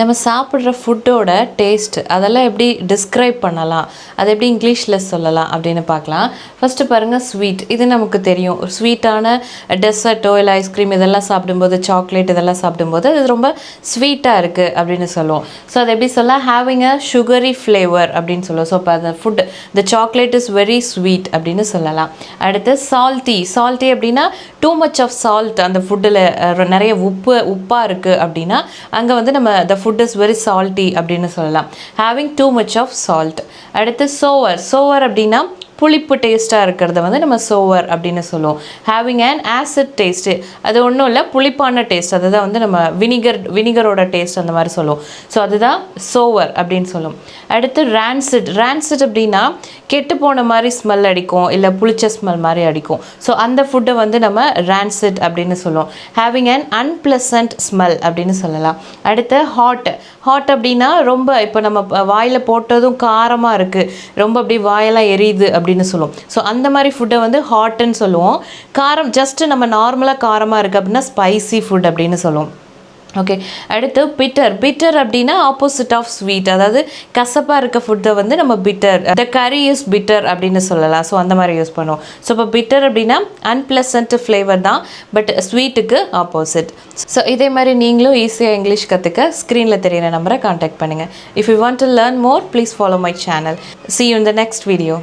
நம்ம சாப்பிட்ற ஃபுட்டோட டேஸ்ட் அதெல்லாம் எப்படி டிஸ்கிரைப் பண்ணலாம்? அதை எப்படி இங்கிலீஷில் சொல்லலாம் அப்படின்னு பார்க்கலாம். ஃபஸ்ட்டு பாருங்கள் ஸ்வீட் இது நமக்கு தெரியும். ஸ்வீட்டான டெசர்ட்டோ இல்லை ஐஸ்கிரீம் இதெல்லாம் சாப்பிடும்போது சாக்லேட் இதெல்லாம் சாப்பிடும்போது அது ரொம்ப ஸ்வீட்டாக இருக்குது அப்படின்னு சொல்லுவோம். ஸோ அதை எப்படி சொல்ல ஹேவிங் அ சுகரி ஃப்ளேவர் அப்படின்னு சொல்லுவோம். ஸோ இப்போ அந்த ஃபுட் இந்த சாக்லேட் இஸ் வெரி ஸ்வீட் அப்படின்னு சொல்லலாம். அடுத்து சால்ட்டி சால்ட்டி அப்படின்னா டூ மச் ஆஃப் சால்ட் அந்த ஃபுட்டில் நிறைய உப்பு உப்பாக இருக்குது அப்படின்னா அங்கே வந்து நம்ம அந்த ஃபுட் இஸ் வெரி சால்ட்டி அப்படின்னு சொல்லலாம். Having too much of salt அடுத்து சோவர். சோவர் அப்படின்னா புளிப்பு டேஸ்ட்டாக இருக்கிறத வந்து நம்ம சோவர் அப்படின்னு சொல்லுவோம். ஹேவிங் அன் ஆசிட் டேஸ்ட்டு அது ஒன்றும் இல்லை புளிப்பான டேஸ்ட் அதுதான் வந்து நம்ம வினிகர் வினிகரோட டேஸ்ட் அந்த மாதிரி சொல்லுவோம். ஸோ அதுதான் சோவர் அப்படின்னு சொல்லுவோம். அடுத்து ரான்சிட் ரான்சிட் அப்படின்னா கெட்டு போன மாதிரி ஸ்மெல் அடிக்கும் இல்லை புளிச்ச ஸ்மெல் மாதிரி அடிக்கும். ஸோ அந்த ஃபுட்டை வந்து நம்ம ரான்சிட் அப்படின்னு சொல்லுவோம். ஹேவிங் அன் அன்பிளசன்ட் ஸ்மெல் அப்படின்னு சொல்லலாம். அடுத்து ஹாட் ஹாட் அப்படின்னா ரொம்ப இப்போ நம்ம வாயில் போட்டதும் காரமாக இருக்குது ரொம்ப அப்படி வாயெல்லாம் எரியுது அப்படி அப்படின்னு சொல்லுவோம். ஸோ அந்த மாதிரி ஃபுட்டை வந்து ஹாட்டுன்னு சொல்லுவோம். காரம் ஜஸ்ட்டு நம்ம நார்மலாக காரமாக இருக்குது அப்படின்னா ஸ்பைசி ஃபுட் அப்படின்னு சொல்லுவோம். ஓகே அடுத்து பிட்டர் பிட்டர் அப்படின்னா ஆப்போசிட் ஆஃப் ஸ்வீட் அதாவது கசப்பாக இருக்க ஃபுட்டை வந்து நம்ம bitter the curry is bitter அப்படின்னு சொல்லலாம். ஸோ அந்த மாதிரி யூஸ் பண்ணுவோம். ஸோ இப்போ பிட்டர் அப்படின்னா அன்பிளசன்ட் ஃப்ளேவர் தான். பட் ஸ்வீட்டுக்கு ஆப்போசிட் ஸோ இதே மாதிரி நீங்களும் ஈஸியாக இங்கிலீஷ் கற்றுக்க ஸ்க்ரீனில் தெரியிற நம்பரை காண்டாக்ட் பண்ணுங்கள் if you want to learn more please follow my channel see you in next video